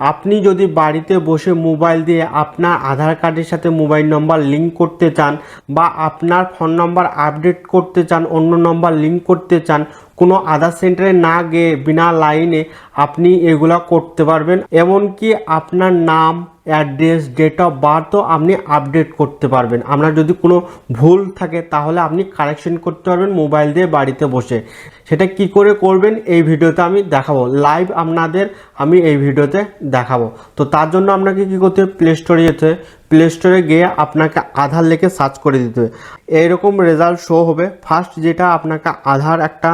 আপনি যদি বাড়িতে বসে মোবাইল দিয়ে আপনার আধার কার্ডের সাথে মোবাইল নম্বর লিঙ্ক করতে চান বা আপনার ফোন নম্বর আপডেট করতে চান, অন্য নম্বর লিঙ্ক করতে চান কোনো আধার সেন্টারে না গিয়ে বিনা লাইনে আপনি এগুলা করতে পারবেন। এমনকি আপনার নাম অ্যাড্রেস ডেট অফ বার্থও আপনি আপডেট করতে পারবেন। আপনার যদি কোনো ভুল থাকে তাহলে আপনি কারেকশন করতে পারবেন মোবাইল দিয়ে বাড়িতে বসে। সেটা কি করে করবেন এই ভিডিওতে আমি দেখাবো। লাইভ আপনাদের আমি এই ভিডিওতে দেখাবো। তো তার জন্য আপনাকে কি করতে হবে? প্লে স্টোরে যেতে প্লে স্টোরে গিয়ে আপনাকে আধার লিখে সার্চ করে দিতে হবে। এইরকম রেজাল্ট শো হবে। ফার্স্ট যেটা আপনাকে আধার একটা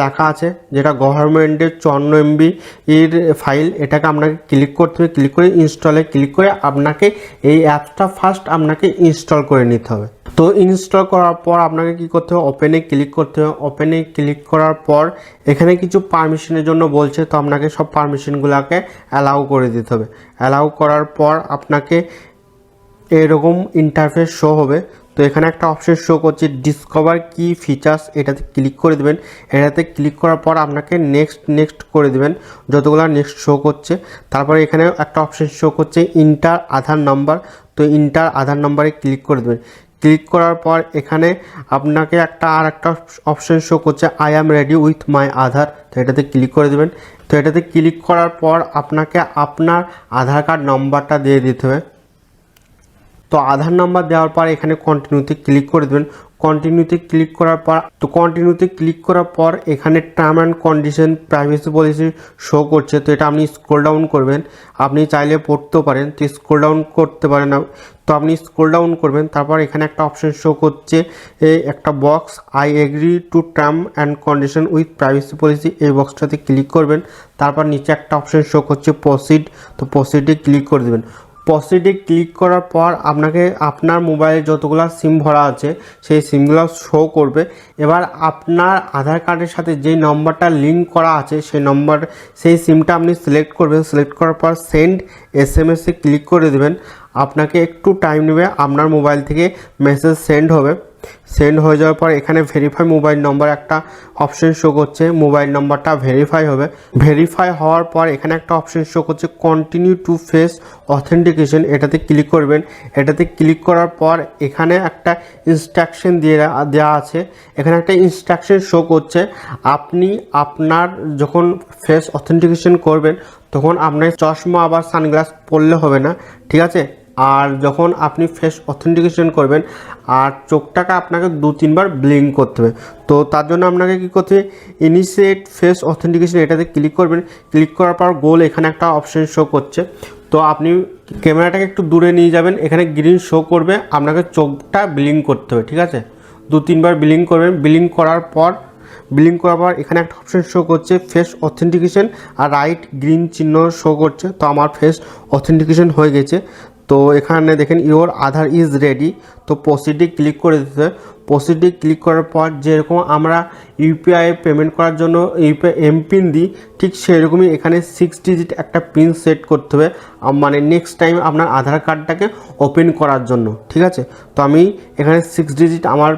লেখা আছে, যেটা গভর্নমেন্টের চন্ন এমবি এর ফাইল এটাকে আপনাকে ক্লিক করতে হবে। ক্লিক করে ইনস্টলে ক্লিক করে আপনাকে এই অ্যাপসটা ফার্স্ট আপনাকে ইনস্টল করে নিতে হবে। তো ইনস্টল করার পর আপনাকে কি করতে হবে? ওপেনে ক্লিক করতে হবে। ওপেনে ক্লিক করার পর এখানে কিছু পারমিশনের জন্য বলছে, তো আপনাকে সব পারমিশনগুলোকে অ্যালাউ করে দিতে হবে। অ্যালাউ করার পর আপনাকে এরকম ইন্টারফেস শো হবে। তো এখানে একটা অপশন শো করছে ডিসকভার কি ফিচার্স এটাতে ক্লিক করে দেবেন। এটাতে ক্লিক করার পর আপনাকে নেক্সট নেক্সট করে দেবেন, যতগুলো নেক্সট শো করছে। তারপরে এখানে একটা অপশন শো করছে ইন্টার আধার নাম্বার তো ইন্টার আধার নাম্বারে ক্লিক করে দেবেন। ক্লিক করার পর এখানে আপনাকে একটা আর একটা অপশন শো করছে I am ready with my Aadhaar. তো এটাতে ক্লিক করে দেবেন। তো এটাতে ক্লিক করার পর আপনাকে আপনার আধার কার্ড নম্বরটা দিয়ে দিতে হবে। তো আধার নাম্বার দেওয়ার পর এখানে কন্টিনিউতে ক্লিক করে দেবেন। কন্টিনিউতে ক্লিক করার পর, তো কন্টিনিউতে ক্লিক করার পর এখানে term and condition privacy policy show করছে। তো এটা আপনি স্ক্রল ডাউন করবেন। আপনি চাইলে পড়তেও পারেন। তো স্ক্রল ডাউন করতে পারেন। তো আপনি স্ক্রল ডাউন করবেন। তারপর এখানে একটা অপশন শো করছে এই একটা box I agree to term and condition with privacy policy এই বক্সটাতে ক্লিক করবেন। তারপর নিচে একটা অপশন শো করছে প্রসিড তো প্রসিডে ক্লিক করে দেবেন। পসিডে ক্লিক করার পর আপনাকে আপনার মোবাইলে যতগুলো সিম ভরা আছে, সেই সিমগুলো শো করবে। এবার আপনার আধার কার্ডের সাথে যেই নম্বরটা লিঙ্ক করা আছে, সেই নম্বর সেই সিমটা আপনি সিলেক্ট করবেন। সিলেক্ট করার পর সেন্ড এস এম এসে ক্লিক করে দেবেন। আপনাকে একটু টাইম নেবে, আপনার মোবাইল থেকে মেসেজ সেন্ড হবে। সেন্ড হয়ে যাওয়ার পর এখানে ভেরিফাই মোবাইল নম্বর একটা অপশন শো করছে মোবাইল নম্বরটা ভেরিফাই হবে। ভেরিফাই হওয়ার পর এখানে একটা অপশন শো করছে কন্টিনিউ টু ফেস অথেন্টিকেশন এটাতে ক্লিক করবেন। এটাতে ক্লিক করার পর এখানে একটা ইনস্ট্রাকশন দিয়ে দেওয়া আছে। এখানে একটা ইনস্ট্রাকশন শো করছে, আপনি আপনার যখন ফেস অথেন্টিকেশন করবেন তখন আপনার চশমা আবার সানগ্লাস পরলে হবে না, ঠিক আছে? আর যখন আপনি ফেস অথেন্টিকেশন করবেন, আর চোখটাকে আপনাকে দু তিনবার ব্লিঙ্ক করতে হবে। তো তার জন্য আপনাকে কী করতে হবে? ইনিশিয়েট ফেস অথেন্টিকেশন এটাতে ক্লিক করবেন। ক্লিক করার পর গোল এখানে একটা অপশন শো করছে। তো আপনি ক্যামেরাটাকে একটু দূরে নিয়ে যাবেন, এখানে গ্রিন শো করবে, আপনাকে চোখটা ব্লিঙ্ক করতে হবে, ঠিক আছে? দু তিনবার ব্লিঙ্ক করবেন। ব্লিঙ্ক করার পর বিলিং করার পর এখানে একটা অপশন শো করছে ফেস অথেন্টিকেশন আর রাইট গ্রিন চিহ্ন শো করছে। তো আমার ফেস অথেন্টিকেশন হয়ে গেছে। তো এখানে দেখেন ইওর আধার ইজ রেডি তো প্রসিডে ক্লিক করে দিতে প্রসিডে ক্লিক করার পর যেরকম আমরা ইউপিআই পেমেন্ট করার জন্য ইউপিআই এমপিন দিই, ঠিক সেরকমই এখানে সিক্স ডিজিট একটা পিন সেট করতে হবে। মানে নেক্সট টাইম আপনার আধার কার্ডটাকে ওপেন করার জন্য, ঠিক আছে? তো আমি এখানে সিক্স ডিজিট আমার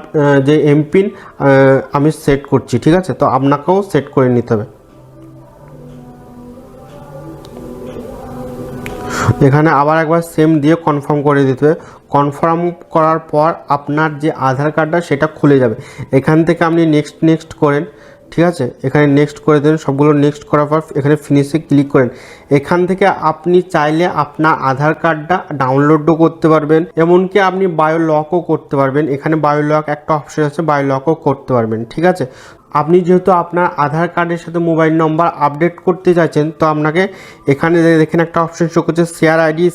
যে এমপিন আমি সেট করছি, ঠিক আছে? তো আপনাকেও সেট করে নিতে হবে। এখানে আবার একবার সেম দিয়ে কনফার্ম করে দিতে হবে। কনফার্ম করার পর আপনার যে আধার কার্ডটা সেটা খুলে যাবে। এখান থেকে আপনি নেক্সট নেক্সট করেন। ঠিক আছে? এখানে নেক্সট করে দেন। সবগুলো নেক্সট করার পর এখানে ফিনিশে ক্লিক করেন। এখান থেকে আপনি চাইলে আপনার আধার কার্ডটা ডাউনলোডও করতে পারবেন, এমনকি আপনি বায়ো লকও করতে পারবেন। এখানে বায়ো লক একটা অপশন আছে বায়ো লকও করতে পারবেন, ঠিক আছে? আপনি যেহেতু আপনার আধার কার্ডের সাথে মোবাইল নম্বর আপডেট করতে চাইছেন, তো আপনাকে এখানে দেখেন একটা অপশন শো করছে শেয়ার আইডি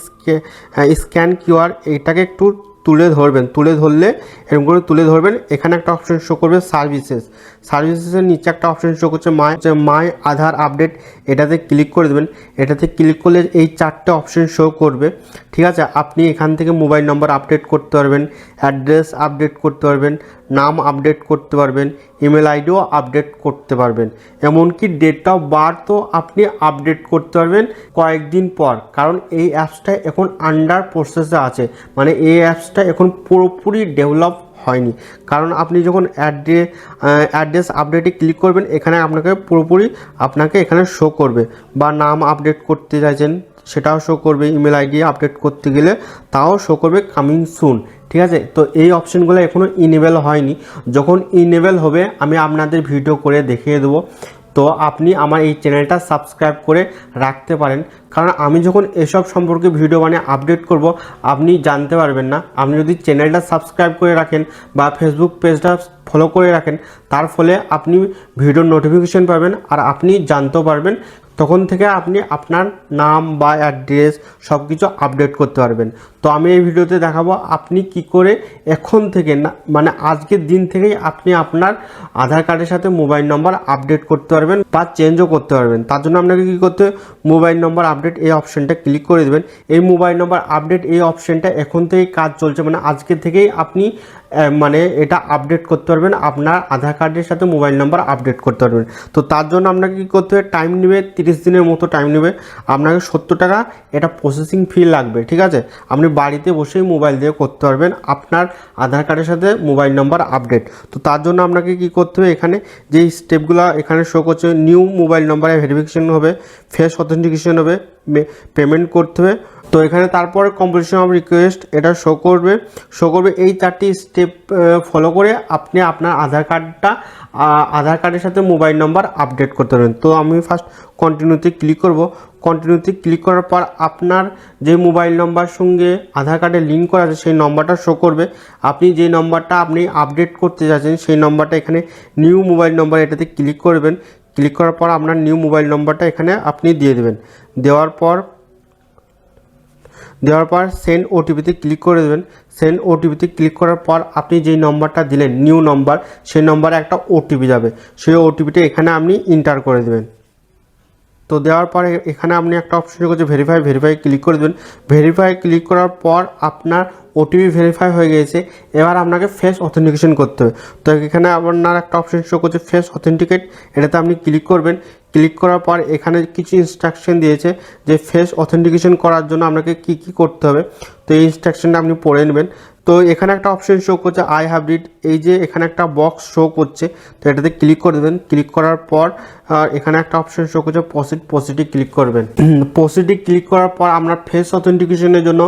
স্ক্যান কিউআর এটাকে একটু তুলে ধরবেন, তুলে ধরলে এরকম করে তুলে ধরবেন, এখানে একটা অপশন শো করবে সার্ভিসেস সার্ভিসেসের নিচে একটা অপশন শো করছে মাই মাই আধার আপডেট এটাতে ক্লিক করে দেবেন। এটাতে ক্লিক করলে এই চারটে অপশন শো করবে। ঠিক আছে? আপনি এখান থেকে মোবাইল নম্বর আপডেট করতে পারবেন অ্যাড্রেস আপডেট করতে পারবেন, নাম আপডেট করতে পারবেন ইমেল আইডিও আপডেট করতে পারবেন। এমনকি ডেট অফ বার্থও আপনি আপডেট করতে পারবেন কয়েকদিন পর, কারণ এই অ্যাপসটা এখন আন্ডার প্রসেসে আছে। মানে এই অ্যাপসটা এখন পুরোপুরি ডেভেলপ হয়নি। কারণ আপনি যখন অ্যাড্রে অ্যাড্রেস আপডেটে ক্লিক করবেন, এখানে আপনাকে পুরোপুরি আপনাকে এখানে শো করবে। বা নাম আপডেট করতে চাইছেন। সেটাও শো করবে ইমেল আইডি আপডেট করতে গেলে তাও শো করবে কামিং সুন ঠিক আছে? তো এই অপশানগুলো এখনও ইনেবেল হয়নি। যখন ইনেবেল হবে, আমি আপনাদের ভিডিও করে দেখিয়ে দেবো। তো আপনি আমার এই চ্যানেলটা সাবস্ক্রাইব করে রাখতে পারেন। কারণ আমি যখন এসব সম্পর্কে ভিডিও মানে আপডেট করব, আপনি জানতে পারবেন না। আপনি যদি চ্যানেলটা সাবস্ক্রাইব করে রাখেন বা ফেসবুক পেজটা ফলো করে রাখেন, তার ফলে আপনি ভিডিওর নোটিফিকেশন পাবেন আর আপনি জানতেও পারবেন তখন থেকে আপনি আপনার নাম বা অ্যাড্রেস সব কিছু আপডেট করতে পারবেন। তো আমি এই ভিডিওতে দেখাবো আপনি কি করে এখন থেকে না মানে আজকের দিন থেকেই আপনি আপনার আধার কার্ডের সাথে মোবাইল নম্বর আপডেট করতে পারবেন বা চেঞ্জও করতে পারবেন। তার জন্য আপনাকে কী করতে? মোবাইল নম্বর আপডেট এই অপশানটা ক্লিক করে দেবেন। এই মোবাইল নম্বর আপডেট এই অপশানটা এখন থেকেই কাজ চলছে মানে আজকে থেকেই আপনি মানে এটা আপডেট করতে পারবেন। আপনার আধার কার্ডের সাথে মোবাইল নাম্বার আপডেট করতে পারবেন। তো তার জন্য আপনাকে কী করতে হবে? টাইম নেবে, তিরিশ দিনের মতো টাইম নেবে। আপনাকে সত্তর টাকা এটা প্রসেসিং ফি লাগবে, ঠিক আছে? আপনি বাড়িতে বসেই মোবাইল দিয়ে করতে পারবেন আপনার আধার কার্ডের সাথে মোবাইল নাম্বার আপডেট তো তার জন্য আপনাকে কী করতে হবে? এখানে যে স্টেপগুলো এখানে শো করছে নিউ মোবাইল নাম্বারে ভেরিফিকেশন হবে ফেস অথেন্টিকেশন হবে পেমেন্ট করতে হবে। তো এখানে তারপরে কম্পিটিশন অফ রিকোয়েস্ট এটা শো করবে। শো করবে এই চারটি স্টেপ ফলো করে আপনি আপনার আধার কার্ডটা আধার কার্ডের সাথে মোবাইল নাম্বার আপডেট করতে পারবেন তো আমি ফার্স্ট কন্টিনিউতে ক্লিক করব। কন্টিনিউতে ক্লিক করার পর আপনার যে মোবাইল নাম্বার সঙ্গে আধার কার্ডে লিঙ্ক করা আছে, সেই নম্বরটা শো করবে। আপনি যে নম্বরটা আপনি আপডেট করতে যাচ্ছেন, সেই নম্বরটা এখানে নিউ মোবাইল নম্বর এটাতে ক্লিক করবেন। ক্লিক করার পর আপনার নিউ মোবাইল নম্বরটা এখানে আপনি দিয়ে দেবেন। দেওয়ার পর দেওয়ার পর সেন্ড ওটিপিতে ক্লিক করে দেবেন। সেন্ড ওটিপিতে ক্লিক করার পর আপনি যেই নম্বরটা দিলেন নিউ নম্বর সেই নম্বরে একটা ওটিপি যাবে। সেই ওটিপিটা এখানে আপনি ইন্টার করে দেবেন। তো দেওয়ার পরে এখানে আপনি একটা অপশন করছে ভেরিফাই ভেরিফাই ক্লিক করে দেবেন। ভেরিফাই ক্লিক করার পর আপনার ওটিপি ভেরিফাই হয়ে গেছে এবার আপনাকে ফেস অথেন্টিকেশন করতে হবে। তো এখানে আপনার একটা অপশন শো করছে ফেস অথেন্টিকেট এটাতে আপনি ক্লিক করবেন। ক্লিক করার পর এখানে কিছু ইনস্ট্রাকশন দিয়েছে যে ফেস অথেন্টিকেশন করার জন্য আপনাকে কি কি করতে হবে। তো এই ইনস্ট্রাকশনটা আপনি পড়ে নেবেন। তো এখানে একটা অপশন শো করছে আই হ্যাভ রিড এই যে এখানে একটা বক্স শো করছে, তো এটাতে ক্লিক করে দেবেন ক্লিক করার পর এখানে একটা অপশন শো করছে পসিট পসিটিভ ক্লিক করবেন। পসিটিভ ক্লিক করার পর আপনার ফেস অথেন্টিকেশনের জন্য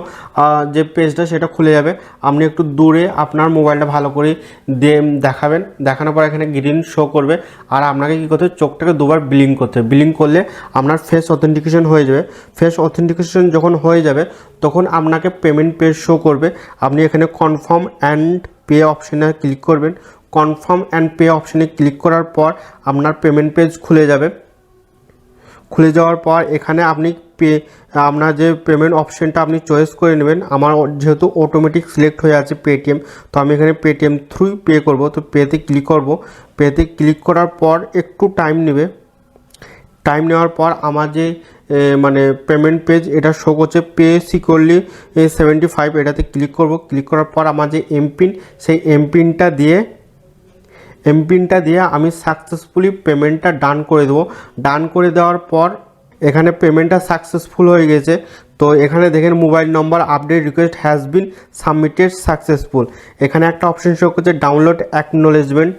যে পেজটা সেটা খুলে যাবে। আপনি একটু দূরে আপনার মোবাইলটা ভালো করে দেখাবেন, দেখানোর পর এখানে গ্রিন শো করবে, আর আপনাকে কী করতে হবে, চোখটাকে দুবার ব্লিং করতে ব্লিং করলে আপনার ফেস অথেন্টিকেশন হয়ে যাবে। ফেস অথেন্টিকেশন যখন হয়ে যাবে, তখন আপনাকে পেমেন্ট পেজ শো করবে। আপনি এখানে কনফার্ম অ্যান্ড পে অপশানে ক্লিক করবেন। কনফার্ম অ্যান্ড পে অপশানে ক্লিক করার পর আপনার পেমেন্ট পেজ খুলে যাবে। খুলে যাওয়ার পর এখানে আপনি পে আপনার যে পেমেন্ট অপশানটা আপনি চয়েস করে নেবেন, আমার যেহেতু অটোমেটিক সিলেক্ট হয়ে আছে পেটিএম তো আমি এখানে পেটিএম থ্রুই পে করব। তো পেতে ক্লিক করব। পেতে ক্লিক করার পর একটু টাইম নেবে। টাইম নেওয়ার পর আমার যে মানে পেমেন্ট পেজ এটা শো করছে পে সিকিউরলি সেভেন্টি ফাইভ এটাতে ক্লিক করব। ক্লিক করার পর আমার যে এমপিন সেই এমপিনটা দিয়ে এমপিনটা দিয়ে আমি সাকসেসফুলি পেমেন্টটা ডান করে দেবো। ডান করে দেওয়ার পর এখানে পেমেন্টটা সাকসেসফুল হয়ে গেছে। তো এখানে দেখেন mobile number update request has been submitted successful এখানে একটা অপশন শো করছে ডাউনলোড অ্যাকনোলেজমেন্ট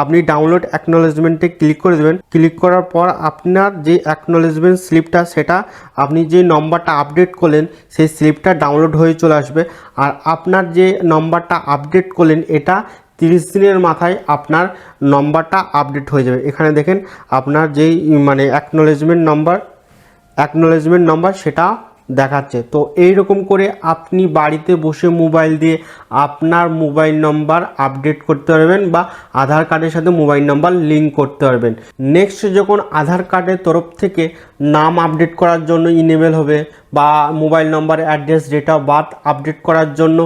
আপনি ডাউনলোড অ্যাকনোলেজমেন্টে ক্লিক করে দেবেন। ক্লিক করার পর আপনার যে অ্যাকনোলেজমেন্ট স্লিপটা সেটা আপনি যে নম্বরটা আপডেট করলেন, সেই স্লিপটা ডাউনলোড হয়ে চলে আসবে। আর আপনার যে নম্বরটা আপডেট করলেন, এটা তিরিশ দিনের মাথায় আপনার নম্বরটা আপডেট হয়ে যাবে। এখানে দেখেন, আপনার যেই মানে অ্যাকনোলেজমেন্ট নম্বর অ্যাকনোলেজমেন্ট নম্বর সেটা দেখাচ্ছে। তো এই রকম করে আপনি বাড়িতে বসে মোবাইল দিয়ে আপনার মোবাইল নম্বর আপডেট করতে পারবেন বা আধার কার্ডের সাথে মোবাইল নম্বর লিঙ্ক করতে পারবেন। নেক্সট যখন আধার কার্ডের তরফ থেকে নাম আপডেট করার জন্য ইনেবেল হবে বা mobile number, address date of birth update করার জন্য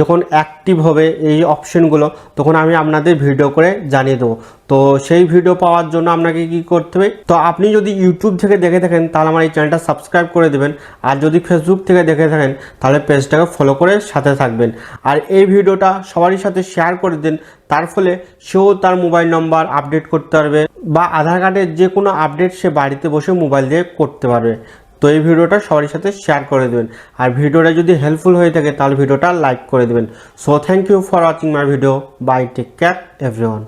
যখন অ্যাক্টিভ হবে এই অপশনগুলো তখন আমি আপনাদের ভিডিও করে জানিয়ে দেবো। তো সেই ভিডিও পাওয়ার জন্য আপনাকে কি করতে হবে? তো আপনি যদি ইউটিউব থেকে দেখে থাকেন, তাহলে আমার এই চ্যানেলটা সাবস্ক্রাইব করে দেবেন। আর যদি ফেসবুক থেকে দেখে থাকেন, তাহলে পেজটাকে ফলো করে সাথে থাকবেন। আর এই ভিডিওটা সবারই সাথে শেয়ার করে দিন। তার ফলে সেও তার মোবাইল নম্বর আপডেট করতে পারবে বা আধার কার্ডের যে কোনো আপডেট সে বাড়িতে বসে মোবাইল দিয়ে করতে পারবে। তো এই ভিডিওটা সবার সাথে শেয়ার করে দেবেন। আর ভিডিওটা যদি হেল্পফুল হয়ে থাকে, তাহলে ভিডিওটা লাইক করে দেবেন। So thank you for watching my video bye take care everyone